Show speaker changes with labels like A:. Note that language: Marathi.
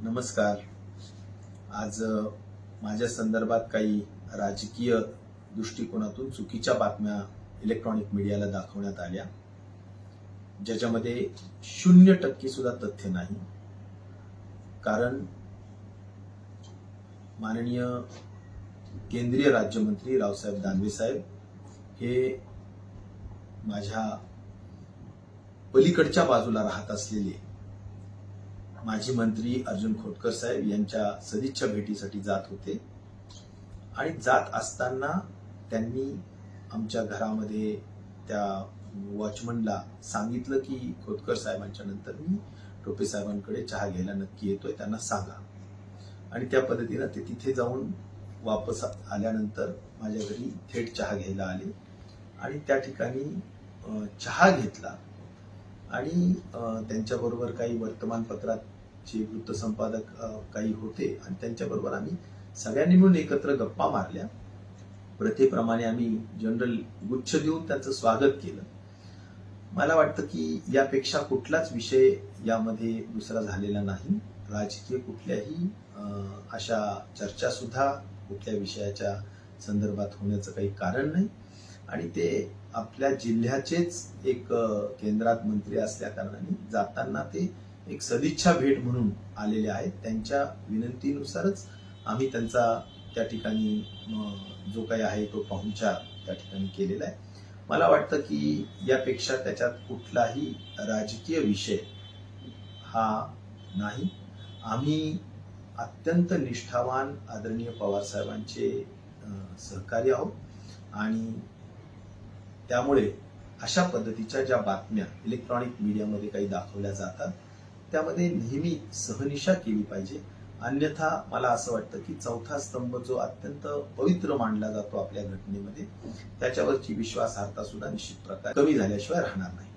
A: नमस्कार. आज माझ्या संदर्भात काही राजकीय दृष्टिकोनातून चुकीच्या बातम्या इलेक्ट्रॉनिक मीडियाला दाखवण्यात आल्या. ज्याच्यामध्ये शून्य टक्के सुद्धा तथ्य नाही. कारण माननीय केंद्रीय राज्यमंत्री रावसाहेब दानवे साहेब हे माझ्या पलीकडच्या बाजूला राहत असलेले माजी मंत्री अर्जुन खोतकर साहेब यांच्या सदिच्छा भेटीसाठी जात होते. आणि जात असताना त्यांनी आमच्या घरामध्ये त्या वॉचमनला सांगितलं की खोतकर साहेबांच्या नंतर मी टोपे साहेबांकडे चहा घ्यायला नक्की येतोय त्यांना सांगा. आणि त्या पद्धतीनं ते तिथे जाऊन वापस आल्यानंतर माझ्या घरी थेट चहा घ्यायला आले. आणि त्या ठिकाणी चहा घेतला. आणि त्यांच्याबरोबर काही वर्तमानपत्राचे वृत्तसंपादक काही होते आणि त्यांच्याबरोबर आम्ही सगळ्यांनी मिळून एकत्र गप्पा मारल्या. प्रथेप्रमाणे आम्ही जनरल गुच्छ देऊन त्यांचं स्वागत केलं. मला वाटतं की यापेक्षा कुठलाच विषय यामध्ये दुसरा झालेला नाही. राजकीय कुठल्याही अशा चर्चासुद्धा कुठल्या विषयाच्या संदर्भात होण्याचं काही कारण नाही. आणि ते आपल्या जिल्ह्याचेच एक केंद्रात मंत्री असल्या कारणाने जाताना ते एक सदिच्छा भेट म्हणून आलेले आहेत. त्यांच्या विनंतीनुसारच आम्ही त्यांचा त्या ठिकाणी जो काही आहे तो पाहुणचार त्या ठिकाणी केलेला आहे. मला वाटतं की यापेक्षा त्याच्यात कुठलाही राजकीय विषय हा नाही. आम्ही अत्यंत निष्ठावान आदरणीय पवार साहेबांचे सहकारी आहोत आणि त्यामुळे अशा पद्धतीच्या ज्या बातम्या इलेक्ट्रॉनिक मीडियामध्ये काही दाखवल्या जातात त्यामध्ये नेहमी सहनिशा केली पाहिजे. अन्यथा मला असं वाटतं की चौथा स्तंभ जो अत्यंत पवित्र मानला जातो आपल्या घटनेमध्ये त्याच्यावरची विश्वासार्हता सुद्धा निश्चित प्रकारे कमी झाल्याशिवाय राहणार नाही.